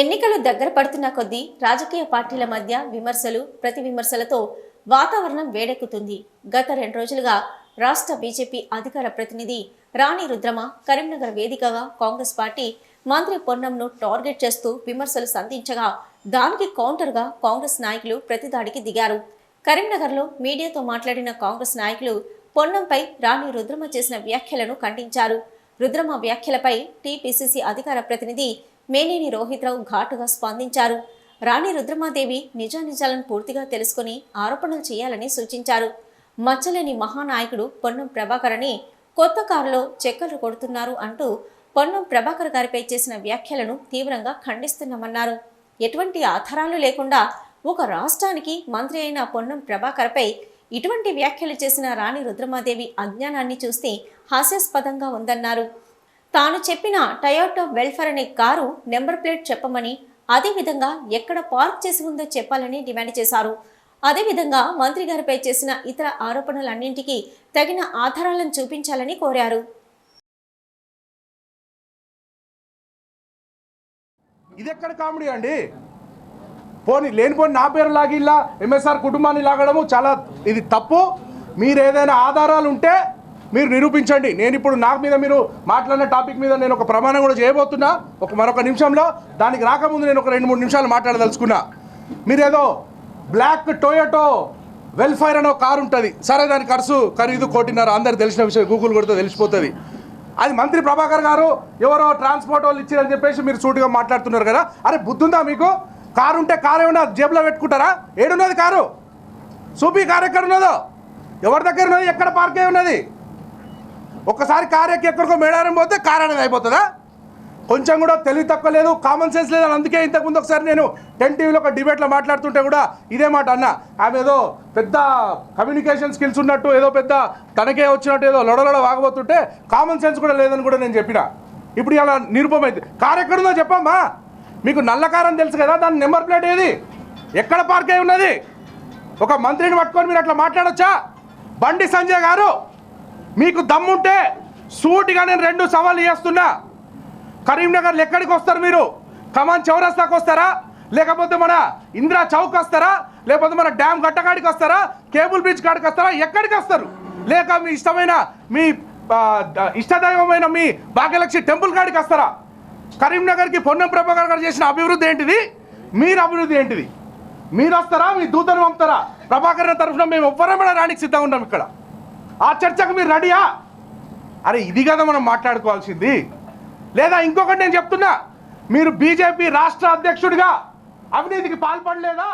ఎన్నికలు దగ్గర పడుతున్న కొద్దీ రాజకీయ పార్టీల మధ్య విమర్శలు ప్రతి విమర్శలతో వాతావరణం వేడెక్కుతుంది. గత రెండు రోజులుగా రాష్ట్ర బీజేపీ అధికార ప్రతినిధి రాణి రుద్రమ కరీంనగర్ వేదికగా కాంగ్రెస్ పార్టీ మంత్రి పొన్నంను టార్గెట్ చేస్తూ విమర్శలు సంధించగా దానికి కౌంటర్గా కాంగ్రెస్ నాయకులు ప్రతిదాడికి దిగారు. కరీంనగర్లో మీడియాతో మాట్లాడిన కాంగ్రెస్ నాయకులు పొన్నంపై రాణి రుద్రమ చేసిన వ్యాఖ్యలను ఖండించారు. రుద్రమ వ్యాఖ్యలపై టీపీసీసీ అధికార ప్రతినిధి మేనేని రోహిత్రావు ఘాటుగా స్పందించారు. రాణి రుద్రమాదేవి నిజానిజాలను పూర్తిగా తెలుసుకుని ఆరోపణలు చేయాలని సూచించారు. మచ్చలేని మహానాయకుడు పొన్నం ప్రభాకరని కొత్త కారులో చెక్కలు కొడుతున్నారు అంటూ పొన్నం ప్రభాకర్ గారిపై చేసిన వ్యాఖ్యలను తీవ్రంగా ఖండిస్తున్నామన్నారు. ఎటువంటి ఆధారాలు లేకుండా ఒక రాష్ట్రానికి మంత్రి అయిన పొన్నం ప్రభాకర్పై ఇటువంటి వ్యాఖ్యలు చేసిన రాణి రుద్రమాదేవి అజ్ఞానాన్ని చూస్తే హాస్యాస్పదంగా ఉందన్నారు. తాను చెప్పిన టయోటో వెల్ఫేర్ అనే కారు నెంబర్ ప్లేట్ చెప్పమని అదేవిధంగా ఎక్కడ పార్క్ చేసి ఉందో చెప్పాలని డిమాండ్ చేశారు. అదేవిధంగా మంత్రి గారిపై చేసిన ఇతర ఆరోపణలన్నింటికీ తగిన ఆధారాలను చూపించాలని కోరారు. ఇది ఎక్కడ కామెడీ అండి? పోనీ లేనిపోని నా పేరు లాగిల్లా ఎంఎస్ఆర్ కుటుంబాన్ని లాగడము చాలా ఇది తప్పు. మీరు ఏదైనా ఆధారాలు ఉంటే మీరు నిరూపించండి. నేను ఇప్పుడు నాకు మీద మీరు మాట్లాడిన టాపిక్ మీద నేను ఒక ప్రమాణం కూడా చేయబోతున్నా. ఒక మరొక నిమిషంలో దానికి రాకముందు నేను ఒక రెండు మూడు నిమిషాలు మాట్లాడదలుచుకున్నా. మీరేదో బ్లాక్ టొయోటో వెల్ఫైర్ అనే ఒక కారు ఉంటుంది. సరే దాని ఖర్చు ఖరీదు కోటిన్నర అందరు తెలిసిన విషయం గూగుల్ కొడితే తెలిసిపోతుంది. అది మంత్రి ప్రభాకర్ గారు ఎవరో ట్రాన్స్పోర్ట్ వాళ్ళు ఇచ్చారని చెప్పేసి మీరు సూటుగా మాట్లాడుతున్నారు కదా. అరే బుద్ధుందా మీకు? కారు ఉంటే కారు ఏమన్నా జేబులో పెట్టుకుంటారా? ఏడున్నది కారు. సూపీ కారు ఎక్కడ ఉన్నదో ఎవరి దగ్గర ఉన్నది? ఎక్కడ పార్క్ అయి ఉన్నది? ఒక్కసారి కారు ఎక్కి ఎక్కడికో మేడారం పోతే కారు అనేది అయిపోతుందా? కొంచెం కూడా తెలివి తక్కువ లేదు కామన్ సెన్స్ లేదు అందుకే ఇంతకుముందు ఒకసారి నేను టెన్ టీవీలో ఒక డిబేట్లో మాట్లాడుతుంటే కూడా ఇదే మాట అన్న. ఆమె ఏదో పెద్ద కమ్యూనికేషన్ స్కిల్స్ ఉన్నట్టు ఏదో పెద్ద తనకే వచ్చినట్టు ఏదో లొడలొడ వాగబోతుంటే కామన్ సెన్స్ కూడా లేదని కూడా నేను చెప్పిన. ఇప్పుడు ఇలా నిరూపమైంది. కారు ఎక్కడుందో చెప్పమ్మా. మీకు నల్లకారం తెలుసు కదా దాని నెంబర్ ప్లేట్ ఏది? ఎక్కడ పార్క్ అయి ఉన్నది? ఒక మంత్రిని పట్టుకొని మీరు అట్లా మాట్లాడొచ్చా? బండి సంజయ్ గారు మీకు దమ్ముంటే సూటిగా నేను రెండు సవాళ్ళు చేస్తున్నా. కరీంనగర్ ఎక్కడికి వస్తారు మీరు? కమాన్ చౌరస్తాకి వస్తారా? లేకపోతే మన ఇందిరా చౌక్ వస్తారా? లేకపోతే మన డ్యామ్ గట్టకాడికి వస్తారా? కేబుల్ బ్రిడ్జ్ కాడికి వస్తారా? ఎక్కడికి వస్తారు? లేక మీ ఇష్టమైన మీ ఇష్టదైవమైన మీ భాగ్యలక్ష్మి టెంపుల్ కాడికి వస్తారా? కరీంనగర్కి పొన్నం ప్రభాకర్ గారు చేసిన అభివృద్ధి ఏంటిది? మీరు అభివృద్ధి ఏంటిది? మీరు వస్తారా? మీ దూతను పంపుతారా? ప్రభాకర్ తరఫున మేము ఎవ్వరమైనా రానికి సిద్ధంగా ఉన్నాం ఇక్కడ. ఆ చర్చకు మీరు రెడీయా? అరే ఇది కదా మనం మాట్లాడుకోవాల్సింది. లేదా ఇంకొకటి నేను చెప్తున్నా మీరు బీజేపీ రాష్ట్ర అధ్యక్షుడిగా అవినీతికి పాల్పడలేదా?